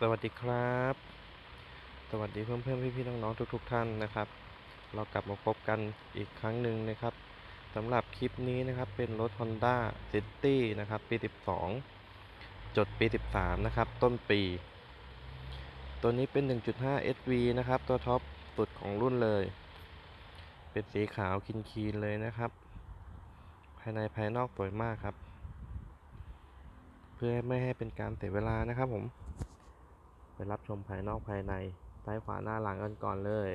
สวัสดีครับ สวัสดีเพื่อนเพื่อนพี่พี่ๆน้องๆทุก ๆ ท่านนะครับ เรากลับมาพบกันอีกครั้งหนึ่งนะครับสำหรับคลิปนี้นะครับเป็นรถ Honda City นะครับ ปี 12 จดปี 13 นะครับ ต้นปี ตัวนี้เป็น 1.5 SV นะครับ ตัวท็อปสุดของรุ่นเลย เป็นสีขาวคีนๆเลยนะครับ ภายในภายนอกสวยมากครับ เพื่อไม่ให้เป็นการเสียเวลานะครับผม ไปรับชมภายนอกภายในซ้ายขวาหน้าหลังกันก่อนเลย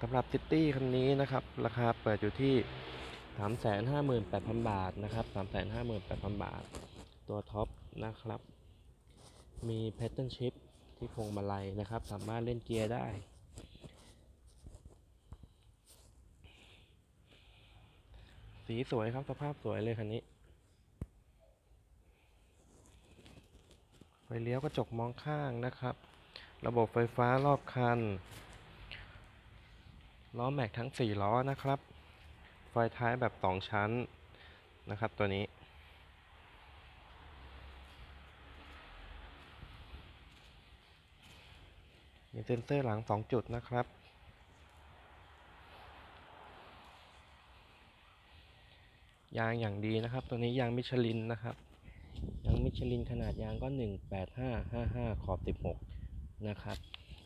สำหรับซิตี้คันนี้นะครับ ราคาเปิดอยู่ที่ 358,000 บาทนะครับ 358,000 บาท ตัวท็อปนะครับ มี Pattern Shift ที่พวงมาลัยนะครับ สามารถเล่นเกียร์ได้สีสวยครับสภาพสวยเลยคันนี้ ฟเลี้ยวกระจกมองข้างนะครับ ระบบไฟฟ้ารอบคัน ล้อแม็กทั้ง 4 ล้อนะครับ ไฟท้ายแบบ 2 ชั้นนะครับตัวนี้ มีเซ็นเซอร์หลัง 2 จุดนะครับ ยางอย่างดีนะครับ ตัวนี้ยางมิชลินนะครับ ยางมิชลินขนาดยางก็ 18555 ขอบ 16 นะครับ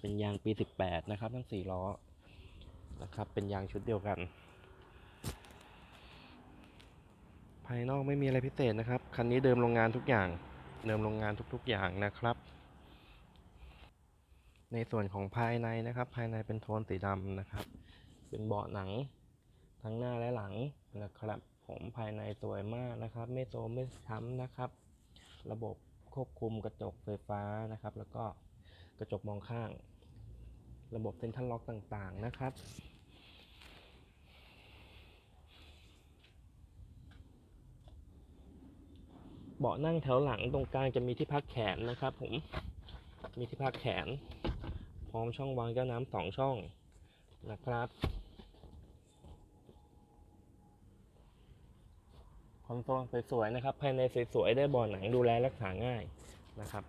เป็นยางปี 18 นะครับ ทั้ง 4 ล้อ นะครับ เป็นยางชุดเดียวกัน ภายนอกไม่มีอะไรพิเศษนะครับ คันนี้เดิมโรงงานทุกอย่าง เดิมโรงงานทุกๆ อย่างนะครับ ในส่วนของภายในนะครับ ภายในเป็นโทนสีดำนะครับ เป็นเบาะหนัง ทั้งหน้าและหลังนะครับ ผมภายในสวยมากนะครับ ไม่โซมไม่ช้ำนะครับ ระบบควบคุมกระจกไฟฟ้านะครับ แล้วก็กระจกมองข้าง ระบบเซ็นทรัลล็อกต่างๆนะครับเบาะนั่งแถวหลังตรงกลางจะมีที่พักแขนนะครับ ผมมีที่พักแขน พร้อมช่องวางแก้วน้ำสองช่องนะครับ อนโซลสวยๆนะครับภายในสวยๆได้บ่อหนังดูแลรักษาง่ายนะครับ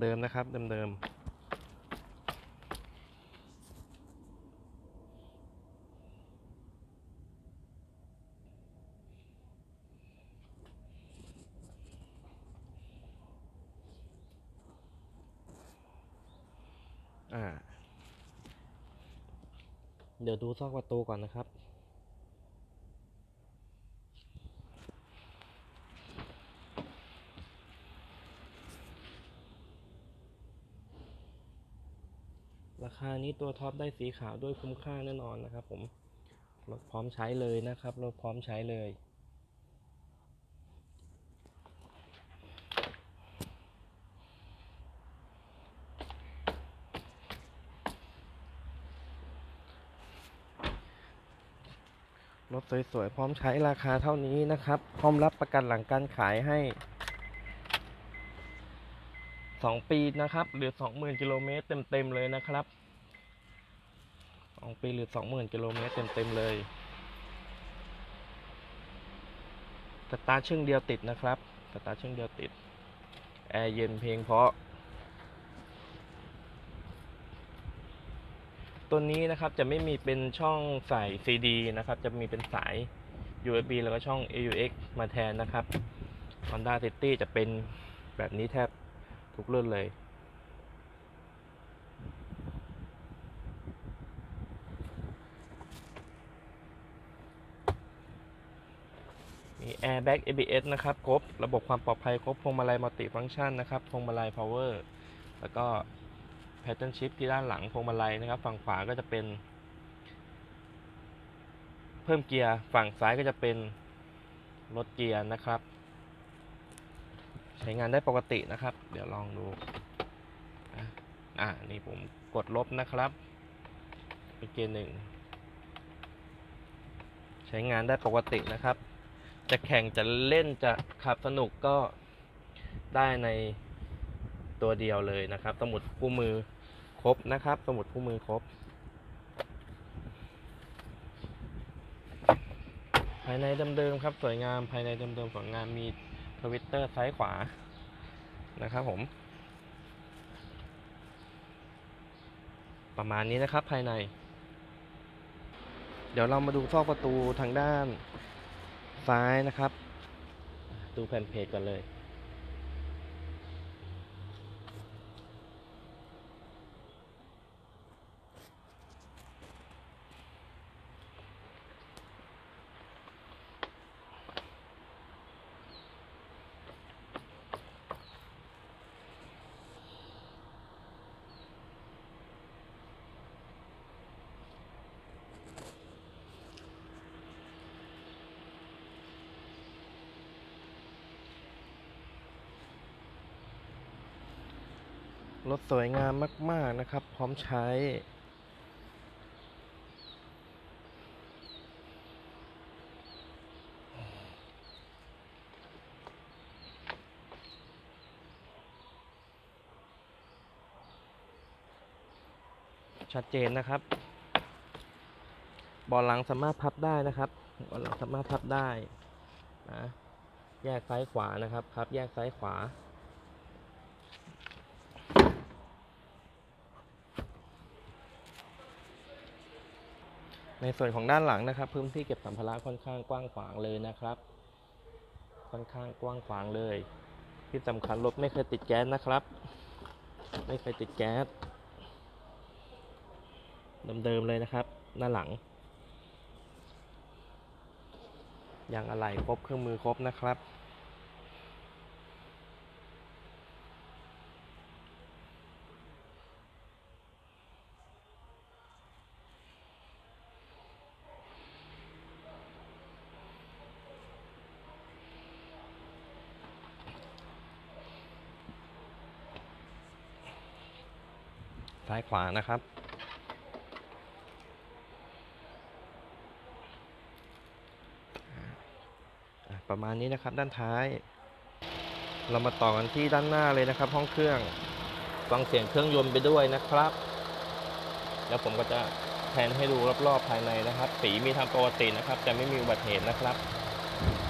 เดิมๆนะครับเดิมๆอ่า เดี๋ยวดูซอกประตูก่อนนะครับ ราคานี้ตัวท็อปได้สีขาวด้วยคุ้มค่าแน่นอนนะครับผม รถพร้อมใช้เลยนะครับ รถพร้อมใช้เลย รถสวยๆ พร้อมใช้ราคาเท่านี้นะครับ พร้อมรับประกันหลังการขายให้ 2 ปีนะครับ หรือ 20,000 กิโลเมตรเต็มๆเลยนะครับ 2 ปีหรือ 20,000 กิโลเมตรเต็มๆเลยสตาร์ทเชื่องเดียวติดนะครับสตาร์ทเชื่องเดียวติด แอร์เย็นเพลงเพราะ ตัวนี้นะครับจะไม่มีเป็นช่องใส่ CD นะครับ จะมีเป็นสาย USB แล้วก็ช่อง AUX มาแทนนะครับ Honda City จะเป็นแบบนี้แทบทุกรุ่นเลย มี Airbag ABS นะครับ ครบ ระบบความปลอดภัยครบพวงมาลัยมัลติฟัง c t ชันนะครับพวงมาลัย power แล้วก็ pattern shift ที่ด้านหลังพวงมาลัยนะครับ ฝั่งขวาก็จะเป็น เพิ่มเกียร์ฝั่งซ้ายก็จะเป็นลดเกียร์นะครับ ใช้งานได้ปกตินะครับ เดี๋ยวลองดูอะอ่านี่ผมกดลบนะครับเป็นเกียร์หนึ่งใช้งานได้ปกตินะครับ จะแข่งจะเล่นจะขับสนุกก็ได้ใน ตัวเดียวเลยนะครับ สมุดคู่มือครบนะครับ สมุดคู่มือครบ ภายในเดิมๆครับ สวยงามภายในเดิมๆสวยงามมีทวิตเตอร์ซ้ายขวานะครับผม ประมาณนี้นะครับภายใน เดี๋ยวเรามาดูซอกประตูทางด้านซ้ายนะครับ ดูแผ่นเพจกันเลย รถสวยงามมาก ๆ นะครับ พร้อมใช้ ชัดเจนนะครับเบอหลังสามารถพับได้นะครับเบอหลังสามารถพับได้นะแยกซ้ายขวานะครับ พับแยกซ้ายขวา ในส่วนของด้านหลังนะครับ พื้นที่เก็บสัมภาระค่อนข้างกว้างขวางเลยนะครับ ค่อนข้างกว้างขวางเลย ที่สำคัญรถไม่เคยติดแก๊สนะครับ ไม่เคยติดแก๊สเดิมๆเลยนะครับด้านหลังยางอะไหล่ครบเครื่องมือครบนะครับ ซ้ายขวานะครับ ประมาณนี้นะครับด้านท้าย เรามาต่อกันที่ด้านหน้าเลยนะครับ ห้องเครื่องฟังเสียงเครื่องยนต์ไปด้วยนะครับ แล้วผมก็จะแทนให้ดูรอบๆภายในนะครับ สีมีทำปกตินะครับจะไม่มีอุบัติเหตุนะครับ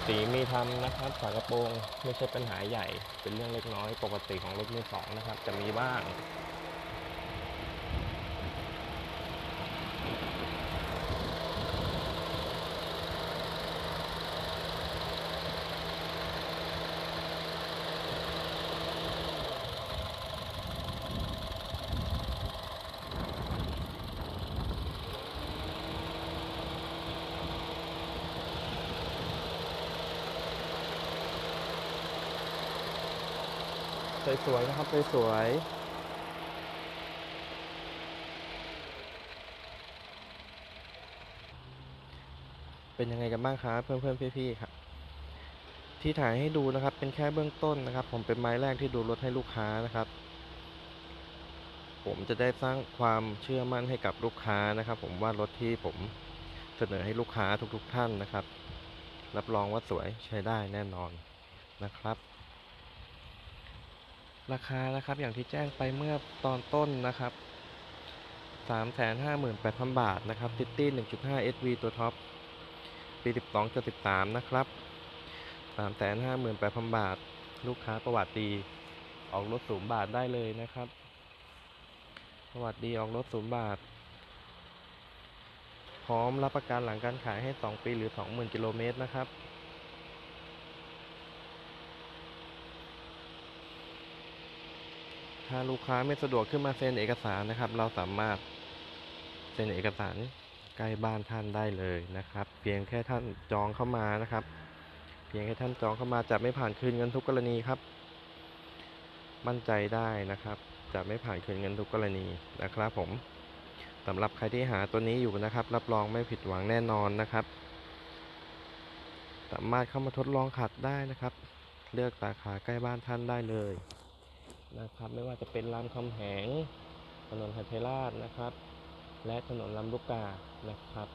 สีมีทำนะครับฝากระโปรงไม่ใช่ปัญหาใหญ่ เป็นเรื่องเล็กน้อยปกติของรถมือสองนะครับ จะมีบ้าง สวยๆนะครับสวยๆเป็นยังไงกันบ้างครับเพื่อนๆพี่ๆครับ ที่ถ่ายให้ดูนะครับ เป็นแค่เบื้องต้นนะครับ ผมเป็นไม้แรกที่ดูรถให้ลูกค้านะครับ ผมจะได้สร้างความเชื่อมั่นให้กับลูกค้านะครับ ผมว่ารถที่ผมเสนอให้ลูกค้าทุกๆท่านนะครับ รับรองว่าสวยใช้ได้แน่นอนนะครับ ราคานะครับอย่างที่แจ้งไปเมื่อตอนต้นนะครับ 358,000 บาทนะครับซิตี้ 1.5 SV ตัวท็อป ปี 12.13 นะครับ 358,000 บาท ลูกค้าประวัติดี ออกรถศูนย์บาทได้เลยนะครับ ประวัติดีออกรถศูนย์บาท พร้อมรับประกันหลังการขายให้ 2 ปีหรือ 20,000 กิโลเมตรนะครับ ถ้าลูกค้าไม่สะดวกขึ้นมาเซ็นเอกสารนะครับ เราสามารถเซ็นเอกสารใกล้บ้านท่านได้เลยนะครับ เพียงแค่ท่านจองเข้ามานะครับ เพียงแค่ท่านจองเข้ามาจะไม่ผ่านคืนเงินทุกกรณีครับ มั่นใจได้นะครับ จะไม่ผ่านคืนเงินทุกกรณีนะครับผมสำหรับใครที่หาตัวนี้อยู่นะครับ รับรองไม่ผิดหวังแน่นอนนะครับ สามารถเข้ามาทดลองขับได้นะครับ เลือกสาขาใกล้บ้านท่านได้เลย นะครับ ไม่ว่าจะเป็นรามคำแหง ถนนหัทเทราชนะครับ และถนนลำลูกกานะครับ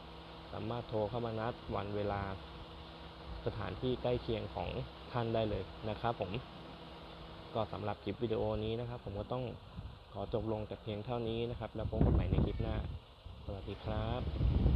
สามารถโทรเข้ามานัดวันเวลาสถานที่ใกล้เคียงของท่านได้เลยนะครับผมก็สำหรับคลิปวิดีโอนี้นะครับ ผมก็ต้องขอจบลงแต่เพียงเท่านี้นะครับ แล้วพบกันใหม่ในคลิปหน้า สวัสดีครับ